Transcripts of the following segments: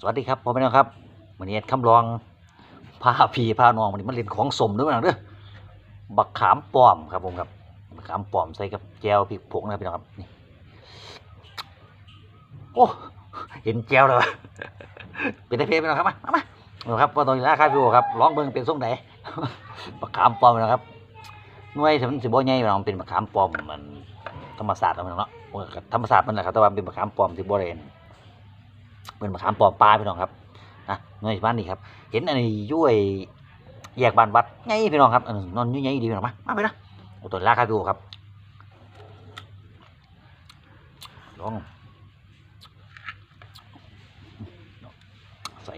สวัสดีครับพ่อแม่น้องครับวันนี้คำลองพาพีพาน้องวันนี้มาเล่นของสมด้วยนะเด้อบักขามป้อมครับผมครับบักขามป้อมใส่กับแจวพริกผงนะพี่น้องครับนี่โอ้เห็นแจวเลยเป็นไอเพลพี่น้องครับมามามาเอาครับว่าตอนนี้ราคาพี่โอครับร้องเบิ่งเป็นส่งไหนบักขามป้อมน้องครับหน่วยมันสิบ่ใหญ่พี่น้องเป็นบักขามป้อมมันธรรมศาสตร์เอาพี่น้องเนาะธรรมศาสตร์มันแหละครับแต่ว่าเป็นบักขามป้อมที่บ่ได้ เป็นมะขามปอมปลาพี่น้องครับนะน่วยบ้านนี่ครับ เห็นอันนี้ย้วยแยกบ้านวัดไงพี่น้องครับออนอนยุ่ยไงดีพี่น้องมามาไปนะโอ้ตัวราคาดูครับลองใส่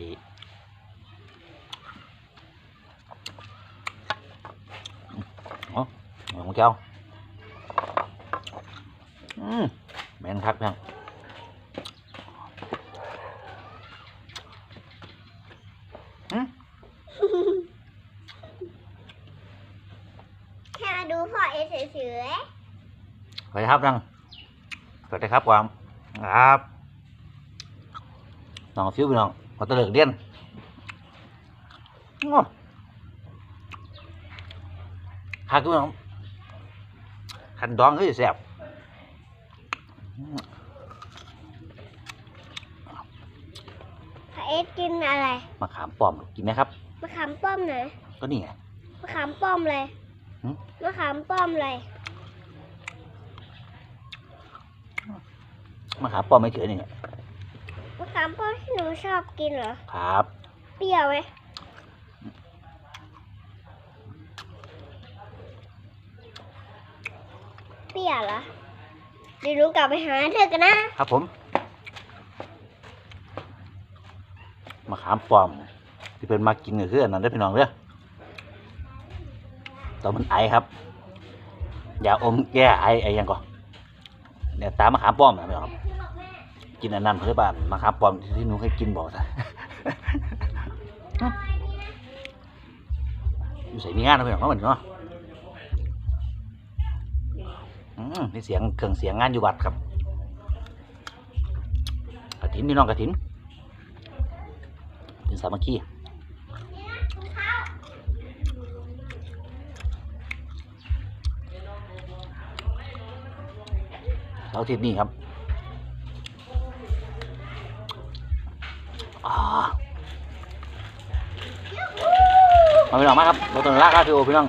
อ๋อของเจ้าอืมแม่นครับเพี่นค่มาดูพ่อเอเฉย ส วัสดีครับนังสวัสดีครับความครับน้องฟิวพี่น้องมาตะเลิกเรียนโอ้หักพี่น้องขันดองคือแซ่บๆพ่อเอสกินอะไร มะขามป้อมกินไหมครับมะขามป้อมไหนก็นี่ไงมะขามป้อมเลยหืมมะขามป้อมเลย มะขามป้อมไม่เฉยนี่ไงมะขามป้อมที่หนูชอบกินเหรอ ครับ เปรี้ยวไหมเปรี้ยวเหรอเดี๋ยวหนูกลับไปหาเธอกันนะ ครับผม มะขามป้อมที่เป็นมากินก็คืออันนั้นได้อพี่น้องเด้อแตอนมันไอครับยาอมแก้ไอไอหยังก่อน เนี่ยตามมะขามป้อมนะพี่น้องครับกินอันนั้นเพื่อบ้านมะขามป้อมที่หนูเคยกินบ่ซะอยู่ใส่มีงานนะพี่น้องเหมือนเนาะนี่เสียงเครื่องเสียงงานอยู่วัดครับกระถินพี่น้องกระถินเป็นสามัคคี เสาร์อาทิตย์นี้ครับมาพี่น้องมาครับรถต้องลากครับพี่โอพี่น้อง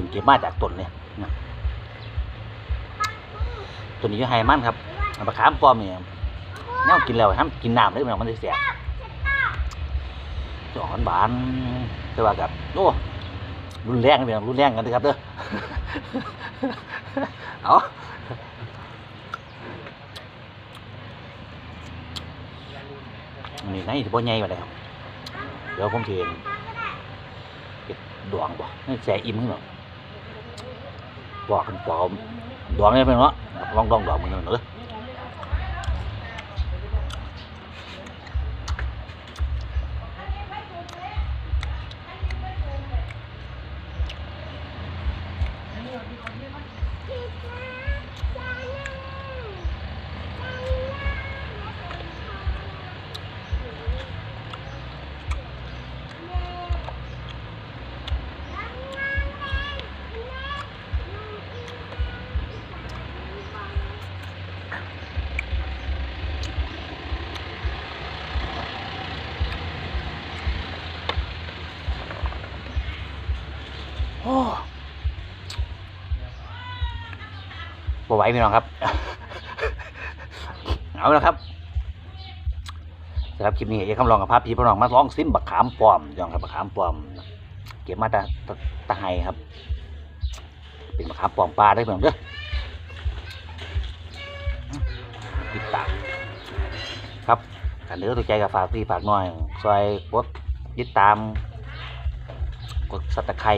พึ่งเก็บมาจากต้นเนี่ยนะตัวนี้อยู่ไฮมันครับเอาปลาขามปลอมเนี่ยแนวกินแล้วห้ามกินน้ำได้ไหมมันจะเสียจออกบานๆแต่ว่ากับโอ้รุนแรงกันไปรุนแรงกันเลยครับเด้อเอาอันนี้ไงที่บ่ใหญ่กว่าเลยครับเดี๋ยวผมเทนเฮ็ดดวงบ่ให้แสอิ่มขึ้นหรอ บอกกันปลอมดองนี่เป็นวะลองดองดองมึงหน่อยเด้อ บ่ไหวพี่น้องครับ เอาละครับสำหรับคลิปนี้อย่าคำลองกับพาพพี่พี่น้องมาลองซิมบักขามปลอมยองครับบักขามปลอม เก็บมาแตาตะไฮครับ เป็นบักขามปลอมปลาได้เพียงเด้อติดตามครับกันเด้อตัวใจกับฝากพี่ฝากน้อยซอยกดติดตาม กดสัตะไคร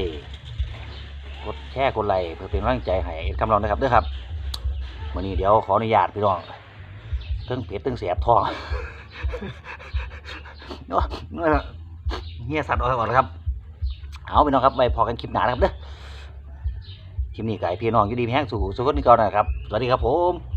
กดแชร์กดไลค์เพื่อเป็นกำลังใจให้เอ็ดคำรองนะครับเด้อครับ วันนี้เดี๋ยวขออนุญาตพี่น้องเทิงเผ็ดเทิงเสียบท้องเนาะเฮียสัตว์ออกก่อนนะครับ เอาพี่น้องครับไปพอกันคลิปหนานะครับเด้อคลิปนี้ไก่พี่น้องอยู่ดีมีแห้งสู่สุขคนนี้ก่อนนะครับ สวัสดีครับผม